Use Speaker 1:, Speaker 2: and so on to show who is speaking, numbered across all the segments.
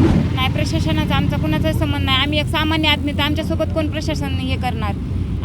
Speaker 1: नाही प्रशासनाचा आमचा कुणाचाच संबंध नाही. आम्ही एक सामान्य आदमी तर आमच्यासोबत कोण प्रशासन हे करणार?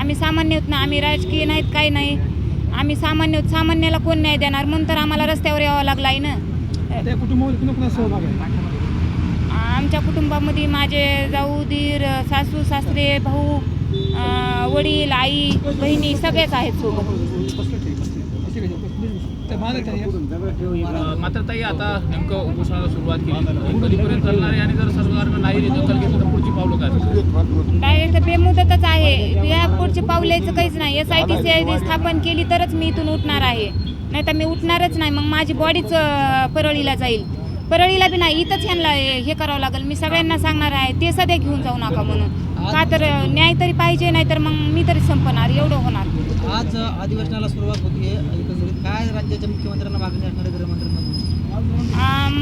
Speaker 1: आम्ही सामान्य होत ना आम्ही राजकीय नाहीत काही नाही. आम्ही सामान्य होत सामान्याला कोण न्याय देणार? म्हणून तर आम्हाला रस्त्यावर यावं लागलं आहे ना? आमच्या कुटुंबामध्ये माझे जाऊ दीर सासू सासरे भाऊ वडील आई बहिणी सगळेच आहेत सोबत
Speaker 2: बसलं ठीक बसलं असे काय त्या मागे काय आहे?
Speaker 3: मात्र ताई आता नेमकं उपोषणाला सुरुवात केली. कधीपर्यंत चालणार आहे आणि जर सरकारनं नाही दखल घेतलं तर पुढची पावलं काय
Speaker 1: डायरेक्ट बेमुदतच आहे. या पुढचे पावलायचं काहीच नाही. S I T C I स्थापन केली तरच मी इथून उठणार आहे. नाही तर मी उठणारच नाही. मग माझी बॉडीच परळीला जाईल. परळीला बी नाही इथंच ह्यांना हे करावं लागेल. मी सगळ्यांना सांगणार आहे ते सध्या घेऊन जाऊ नका म्हणून. का तर न्याय तरी पाहिजे नाही तर मग मी तरी संपणार. एवढं होणार.
Speaker 4: आज अधिवेशनाला सुरुवात होती काय राज्याच्या मुख्यमंत्र्यांना मागणी असणार आहे गृहमंत्र्यांना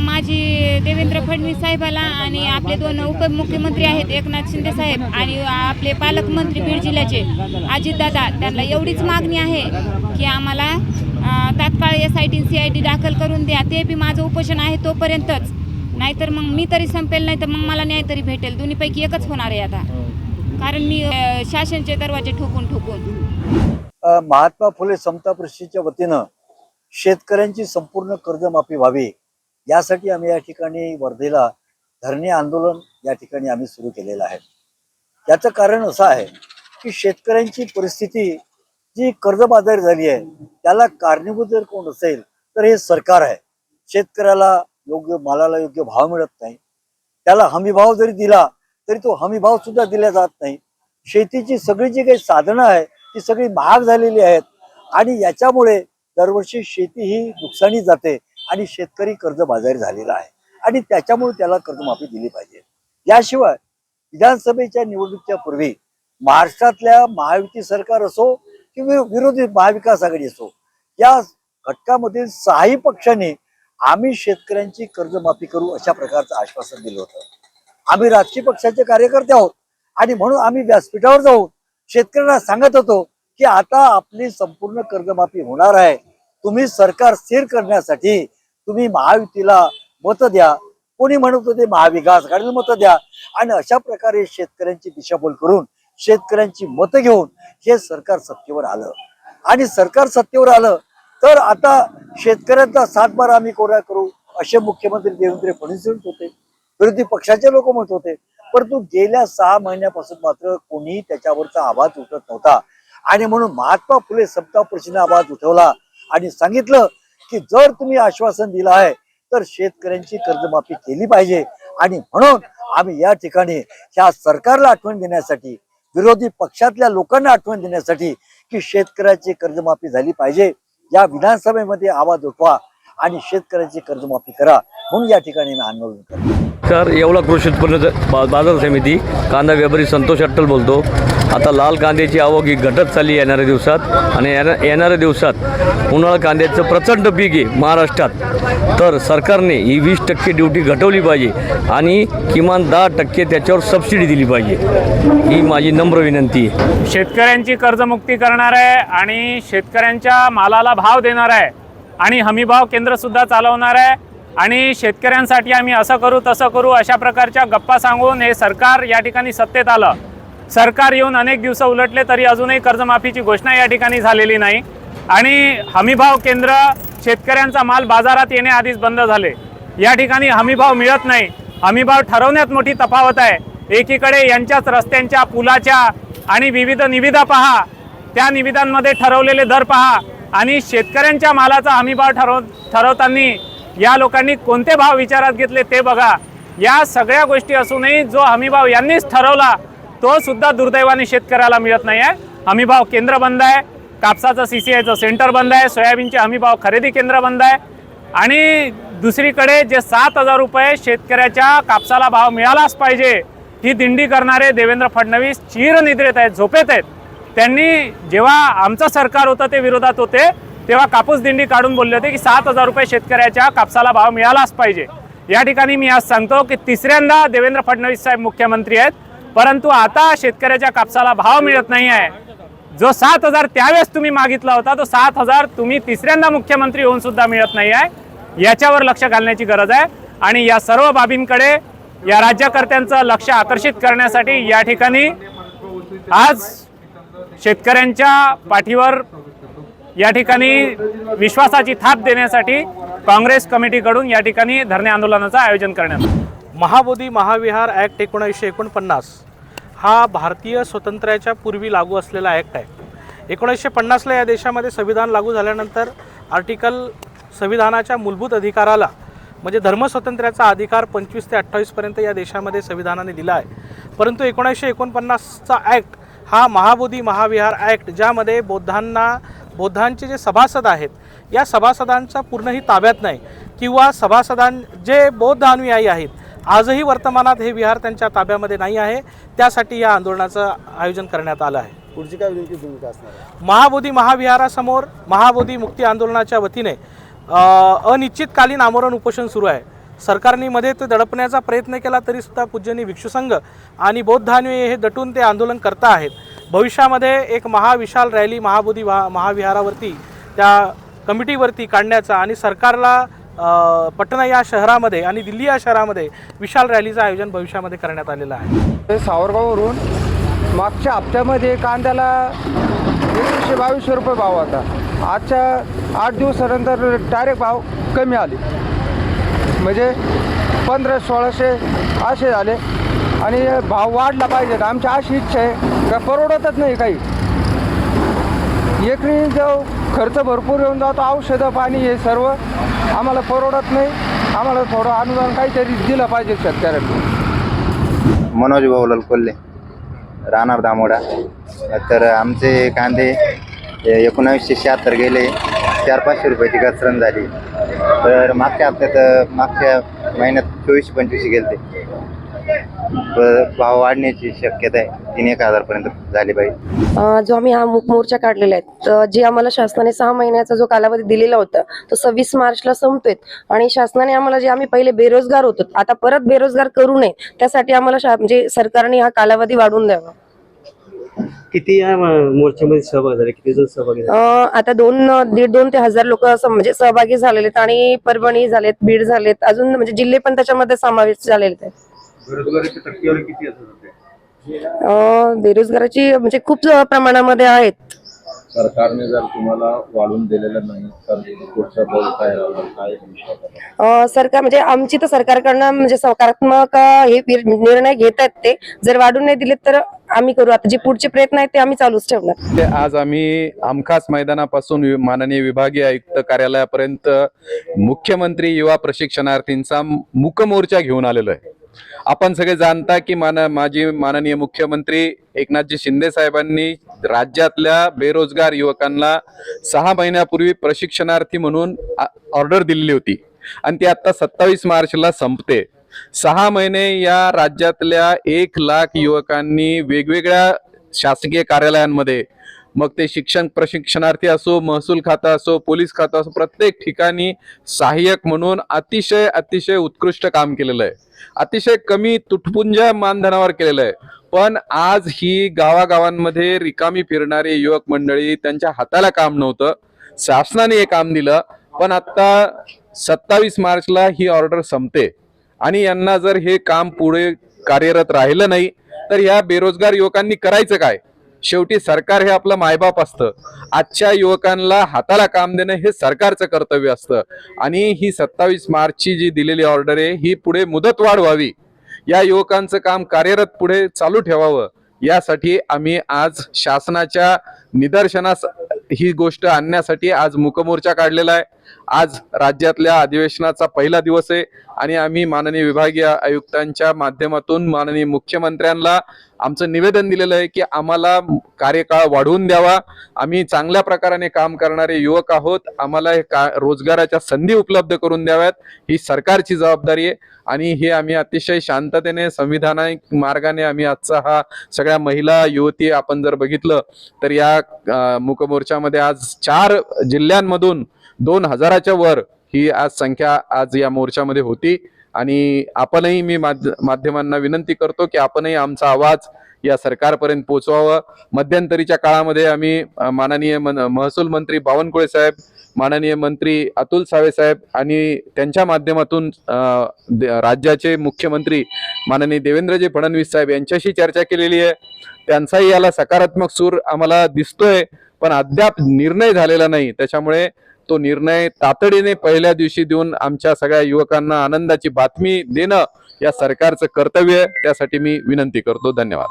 Speaker 1: माझी देवेंद्र फडणवीस साहेबाला आणि आपले दोन उपमुख्यमंत्री आहेत एकनाथ शिंदे साहेब आणि आपले पालकमंत्री बीड जिल्ह्याचे अजितदादा. त्यांना एवढीच मागणी आहे की आम्हाला तात्काळ S I T C I D दाखल करून द्या. ते बी माझं उपोषण आहे तोपर्यंतच. नाहीतर मग मी तरी संपेल नाही तर मग मला न्याय तरी भेटेल. दोन्हीपैकी एकच होणार आहे आता. कारण मी शासनचे दरवाजे ठोकून ठोकून.
Speaker 5: महात्मा फुले समता परिषदेच्या वतीनं शेतकऱ्यांची संपूर्ण कर्जमाफी व्हावी यासाठी आम्ही या ठिकाणी वर्धेला धरणे आंदोलन या ठिकाणी आम्ही सुरू केलेलं आहे. याचं कारण असं आहे की शेतकऱ्यांची परिस्थिती जी कर्जबाजारी झाली आहे त्याला कारणीभूत जर कोण असेल तर हे सरकार आहे. शेतकऱ्याला योग्य मालाला योग्य भाव मिळत नाही. त्याला हमीभाव जरी दिला तरी तो हमीभाव सुद्धा दिला जात नाही. शेतीची सगळी जी काही साधनं आहे ती सगळी महाग झालेली आहेत. आणि याच्यामुळे दरवर्षी शेती ही नुकसानी जाते आणि शेतकरी कर्जबाजारी झालेला आहे. आणि त्याच्यामुळे त्याला कर्जमाफी दिली पाहिजे. याशिवाय विधानसभेच्या निवडणुकीच्या पूर्वी महाराष्ट्रातल्या महायुती सरकार असो किंवा विरोधी महाविकास आघाडी असो या घटकामधील सहाही पक्षांनी आम्ही शेतकऱ्यांची कर्जमाफी करू अशा प्रकारचं आश्वासन दिलं होतं. आम्ही राजकीय पक्षाचे कार्यकर्ते आहोत आणि म्हणून आम्ही व्यासपीठावर जाऊन शेतकऱ्यांना सांगत होतो की आता आपली संपूर्ण कर्जमाफी होणार आहे. तुम्ही सरकार स्थिर करण्यासाठी तुम्ही महायुतीला मत द्या. कोणी म्हणत होते महाविकास आघाडीला मतं द्या? आणि अशा प्रकारे शेतकऱ्यांची दिशाभूल करून शेतकऱ्यांची मतं घेऊन हे सरकार सत्तेवर आलं. आणि सरकार सत्तेवर आलं तर आता शेतकऱ्यांचा सातबार आम्ही कोरा करू असे मुख्यमंत्री देवेंद्र फडणवीस म्हणत होते. विरोधी पक्षाचे लोक म्हणत होते. परंतु गेल्या सहा महिन्यापासून मात्र कोणीही त्याच्यावरचा आवाज उठत नव्हता. आणि म्हणून महात्मा फुले समता परिषदेने आवाज उठवला आणि सांगितलं की जर तुम्ही आश्वासन दिलं आहे तर शेतकऱ्यांची कर्जमाफी केली पाहिजे. आणि म्हणून आम्ही या ठिकाणी ह्या सरकारला आठवण देण्यासाठी विरोधी पक्षातल्या लोकांना आठवण देण्यासाठी की शेतकऱ्याची कर्जमाफी झाली पाहिजे. या विधानसभेमध्ये आवाज उठवा आणि शेतकऱ्याची कर्जमाफी करा. म्हणून या ठिकाणी मी आंदोलन करतो.
Speaker 6: नमस्कार येवला कृषी उत्पन्न बा- बाजार समिती कांदा व्यापारी संतोष अट्टल बोलतो. आता लाल कांद्याची आवक ही घटत चालली येणाऱ्या दिवसात आणि येणा- येणाऱ्या दिवसात उन्हाळा कांद्याचं प्रचंड पीक आहे महाराष्ट्रात. तर सरकारने ही वीस टक्के ड्युटी घटवली पाहिजे आणि किमान दहा टक्के त्याच्यावर सबसिडी दिली पाहिजे. ही माझी नम्र विनंती आहे.
Speaker 7: शेतकऱ्यांची कर्जमुक्ती करणार आहे आणि शेतकऱ्यांच्या मालाला भाव देणार आहे आणि हमीभाव केंद्रसुद्धा चालवणार आहे. आणि शेतकऱ्यांसाठी आम्ही असं करू तसं करू अशा प्रकारच्या गप्पा सांगून हे सरकार या ठिकाणी सत्तेत आलं. सरकार येऊन अनेक दिवस उलटले तरी अजूनही कर्जमाफीची घोषणा या ठिकाणी झालेली नाही. आणि हमीभाव केंद्र शेतकऱ्यांचा माल बाजारात येण्याआधीच बंद झाले. या ठिकाणी हमीभाव मिळत नाही. हमीभाव ठरवण्यात मोठी तफावत आहे. एकीकडे यांच्याच रस्त्यांच्या पुलाच्या आणि विविध निविदा पहा. त्या निविदांमध्ये ठरवलेले दर पहा. आणि शेतकऱ्यांच्या मालाचा हमीभाव ठरव ठरवताना या लोकांनी कोणते भाव विचारात घेतले ते बघा. या सगळ्या गोष्टी असूनही जो हमीभाव यांनीच ठरवला तो सुद्धा दुर्दैवाने शेतकऱ्याला मिळत नाही आहे हमीभाव केंद्र बंद आहे कापसाचं सी सी आयचं सेंटर बंद आहे सोयाबीनचे हमीभाव खरेदी केंद्र बंद आहे. आणि दुसरीकडे जे सात हजार रुपये शेतकऱ्याच्या कापसाला भाव मिळालाच पाहिजे ही दिंडी करणारे देवेंद्र फडणवीस चिरनिद्रेत आहेत झोपेत आहेत. त्यांनी जेव्हा आमचं सरकार होतं ते विरोधात होते. तेव्हा कापूस दिंडी काढून बोलले होते की सात हजार रुपये शेतकऱ्याच्या कापसाला भाव मिळालाच पाहिजे. या ठिकाणी मी आज सांगतो की तिसऱ्यांदा देवेंद्र फडणवीस साहेब मुख्यमंत्री आहेत. परंतु आता शेतकऱ्याच्या कापसाला भाव मिळत नाही आहे. जो सात हजार त्यावेळेस तुम्ही मागितला होता तो सात हजार तुम्ही तिसऱ्यांदा मुख्यमंत्री होऊन सुद्धा मिळत नाही आहे. याच्यावर लक्ष घालण्याची गरज आहे. आणि या सर्व बाबींकडे या राज्यकर्त्यांचं लक्ष आकर्षित करण्यासाठी या ठिकाणी आज शेतकऱ्यांच्या पाठीवर या ठिकाणी विश्वासाची थाप देण्यासाठी काँग्रेस कमिटीकडून या ठिकाणी धरणे आंदोलनाचं आयोजन करण्यात
Speaker 8: महाबोधी महाविहार ॲक्ट एकोणीसशे एकोणपन्नास हा भारतीय स्वातंत्र्याच्या पूर्वी लागू असलेला ॲक्ट आहे. एकोणीसशे पन्नासला या देशामध्ये संविधान लागू झाल्यानंतर आर्टिकल संविधानाच्या मूलभूत अधिकाराला म्हणजे धर्मस्वातंत्र्याचा अधिकार पंचवीस ते अठ्ठावीसपर्यंत या देशामध्ये संविधानाने दिला आहे. परंतु एकोणीसशे एकोणपन्नासचा ॲक्ट हा महाबोधी महाविहार ॲक्ट ज्यामध्ये बौद्धांना बौद्धांचे जे सभासद आहेत या सभासदांचा पूर्णही ताब्यात नाही. किंवा सभासदां जे बौद्ध अनुयायी आहेत आजही वर्तमानात हे विहार त्यांच्या ताब्यामध्ये नाही आहे. त्यासाठी या आंदोलनाचं आयोजन करण्यात आलं आहे.
Speaker 9: पुढची काय नेमकी भूमिका असणार
Speaker 8: महाबोधी महाविहारासमोर महाबोधी मुक्ती आंदोलनाच्या वतीने अनिश्चितकालीन आमरण उपोषण सुरू आहे. सरकारने मध्ये ते दडपण्याचा प्रयत्न केला तरीसुद्धा पूज्यनी भिक्षुसंघ आणि बौद्धान्वये हे दटून ते आंदोलन करता आहेत. भविष्यामध्ये एक महाविशाल रॅली महाबोधी महाविहारावरती त्या कमिटीवरती काढण्याचा आणि सरकारला पटना या शहरामध्ये आणि दिल्ली या शहरामध्ये विशाल रॅलीचं आयोजन भविष्यामध्ये करण्यात आलेलं आहे.
Speaker 9: ते सावरगाववरून मागच्या हप्त्यामध्ये कांद्याला एकशे बावीसशे रुपये भाव होता. आजच्या आठ दिवसानंतर डायरेक्ट भाव कमी आले. म्हणजे पंधरा सोळाशे असे झाले. आणि भाव वाढला पाहिजे. आमची अशी इच्छा आहे का परवडतच नाही काही. एकरी जो खर्च भरपूर येऊन जातो. औषधं पाणी हे सर्व आम्हाला परवडत नाही. आम्हाला थोडं अनुदान काहीतरी दिलं पाहिजे शेतकऱ्यांना.
Speaker 10: मनोज भाऊ कोल्हे राहणार दामोडा. तर आमचे कांदे एकोणावीसशे शहात्तर गेले. चार पाचशे रुपयाची घसरण झाली. तर मागच्या हप्त्यात मागच्या महिन्यात चोवीसशे पंचवीसशे गेले भाव वाढण्याची शक्यता आहे. तीन एक हजारपर्यंत झाली पाहिजे.
Speaker 11: अ, जो आम्ही हा मूक मोर्चा काढलेला आहे तर जे आम्हाला शासनाने सहा महिन्याचा जो कालावधी दिलेला होता तो सव्वीस मार्चला संपतोय. आणि शासनाने आम्हाला जे आम्ही पहिले बेरोजगार होतो आता परत बेरोजगार करू नये त्यासाठी आम्हाला शा- म्हणजे सरकारने हा कालावधी वाढवून द्यावा.
Speaker 12: किती या मोर्चामध्ये सहभाग झाले? किती जण सहभागी झाले?
Speaker 11: अ, आता दोन दीड दोन ते हजार लोक म्हणजे सहभागी झालेले आहेत आणि परभणी झालेत बीड झालेत अजून म्हणजे जिल्हे पण त्याच्यामध्ये समावेश झालेले आहेत.
Speaker 10: बेरोजगारीची टक्केवारी किती
Speaker 11: बेरोजगाराची म्हणजे खूप प्रमाणामध्ये आहेत.
Speaker 10: सरकारने जर तुम्हाला वाढून दिलेलं नाही तर पुढचा पाऊल काय
Speaker 11: सरकार म्हणजे आमची तर सरकारकडनं म्हणजे सकारात्मक हे निर्णय घेत आहेत ते. जर वाढून नाही दिले तर आम्ही करू. आता जे पुढचे प्रयत्न आहेत ते आम्ही चालूच ठेवणार.
Speaker 13: ते आज आम्ही आमखास मैदानापासून माननीय विभागीय आयुक्त कार्यालयापर्यंत मुख्यमंत्री युवा प्रशिक्षणार्थींचा मुक मोर्चा घेऊन आलेलो आहे. आपण सगळे जाणता की मान माजी माननीय मुख्यमंत्री एकनाथजी शिंदे साहेबांनी राज्यातल्या बेरोजगार युवकांना सहा महिन्यापूर्वी प्रशिक्षणार्थी म्हणून ऑर्डर दिलेली होती. आणि ती आता सत्तावीस मार्चला संपते. सहा महिने या राज्यातल्या एक लाख युवकांनी वेगवेगळ्या शासकीय कार्यालयांमध्ये मग ते शिक्षण प्रशिक्षणार्थी असो महसूल खातं असो पोलीस खातं असो प्रत्येक ठिकाणी सहाय्यक म्हणून अतिशय अतिशय उत्कृष्ट काम केलेलं आहे. अतिशय कमी तुटपुंज मानधनावर केलेलं आहे. पण आज ही गावागावांमध्ये रिकामी फिरणारी युवक मंडळी त्यांच्या हाताला काम नव्हतं. शासनाने हे काम दिलं पण आता सत्तावीस मार्चला ही ऑर्डर संपते. आणि यांना जर हे काम पुढे कार्यरत राहिलं नाही तर ह्या बेरोजगार युवकांनी करायचं काय? शेवटी सरकार हे आपलं मायबाप असतं. आजच्या युवकांना हाताला काम देणं हे सरकारचं कर्तव्य असतं. आणि ही सत्तावीस मार्चची जी दिलेली ऑर्डर आहे ही पुढे मुदतवाढ व्हावी. या युवकांचं काम कार्यरत पुढे चालू ठेवावं. यासाठी आम्ही आज शासनाच्या निदर्शनास ही गोष्ट आणण्यासाठी आज मुकमोर्चा काढलेला आहे. आज राज्यातल्या अधिवेशनाचा पहिला दिवस आहे. आणि आम्ही माननीय विभागीय आयुक्तांच्या माध्यमातून माननीय मुख्यमंत्र्यांना आमचं निवेदन दिलेलं आहे की आम्हाला कार्यकाळ वाढवून द्यावा. आम्ही चांगल्या प्रकाराने काम करणारे युवक आहोत. आम्हाला हे का रोजगाराच्या संधी उपलब्ध करून द्याव्यात. ही सरकारची जबाबदारी आहे. आणि हे आम्ही अतिशय शांततेने संविधानिक मार्गाने आम्ही आजचा हा सगळ्या महिला युवती आपण जर बघितलं तर या मुकमोर्चामध्ये आज चार जिल्ह्यांमधून दोन हजाराच्या वर ही आज संख्या आज या मोर्चामध्ये होती. आणि आपणही मी माध्यमांना विनंती करतो की आपणही आमचा आवाज या सरकारपर्यंत पोहोचवावं मध्यंतरीच्या काळामध्ये आम्ही माननीय मन महसूल मंत्री बावनकुळे साहेब माननीय मंत्री अतुल सावे साहेब आणि त्यांच्या माध्यमातून राज्याचे मुख्यमंत्री माननीय देवेंद्रजी फडणवीस साहेब यांच्याशी चर्चा केलेली आहे. त्यांचाही याला सकारात्मक सूर आम्हाला दिसतोय पण अद्याप निर्णय झालेला नाही. त्याच्यामुळे तो निर्णय तातडीने पहिल्या दिवशी देऊन आमच्या सगळ्या युवकांना आनंदाची बातमी देणं या सरकारचं कर्तव्य आहे. त्यासाठी मी विनंती करतो. धन्यवाद.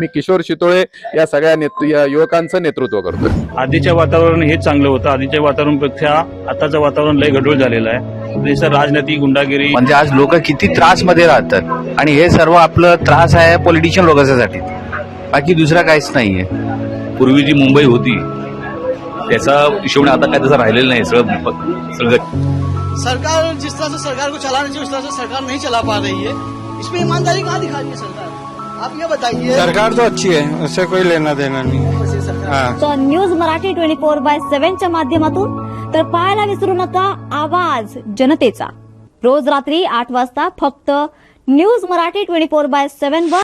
Speaker 13: मी किशोर शितोळे या सगळ्या नेतृ या युवकांचं नेतृत्व करतोय.
Speaker 14: आधीच्या वातावरण हे चांगलं होतं. आधीच्या वातावरणापेक्षा आताचं वातावरण लय गढूळ झालेलं आहे. देशात राजनीती गुंडागिरी.
Speaker 15: म्हणजे आज लोक किती त्रासमध्ये राहतात. आणि हे सर्व आपलं त्रास आहे पॉलिटिशियन लोकांसाठी. बाकी दुसरा काहीच नाहीये.
Speaker 14: पूर्वी जी मुंबई होती त्याचा हिशोब आता काय तसं राहिलेलं नाही सगळं सगळं
Speaker 4: सरकार जिस तरह से सरकार को चलाना चाहिए उस तरह से सरकार नहीं चला पा रही है। इसमें ईमानदारी कहाँ दिखा रही है सरकार? आप ये बताइए।
Speaker 6: सरकार तो अच्छी है उससे कोई लेना देना नहीं।
Speaker 16: तर news Marathi twenty four by सेव्हनच्या माध्यमातून तर पाहायला विसरू नका आवाज जनतेचा. रोज रात्री आठ वाजता फक्त news Marathi twenty four by seven वर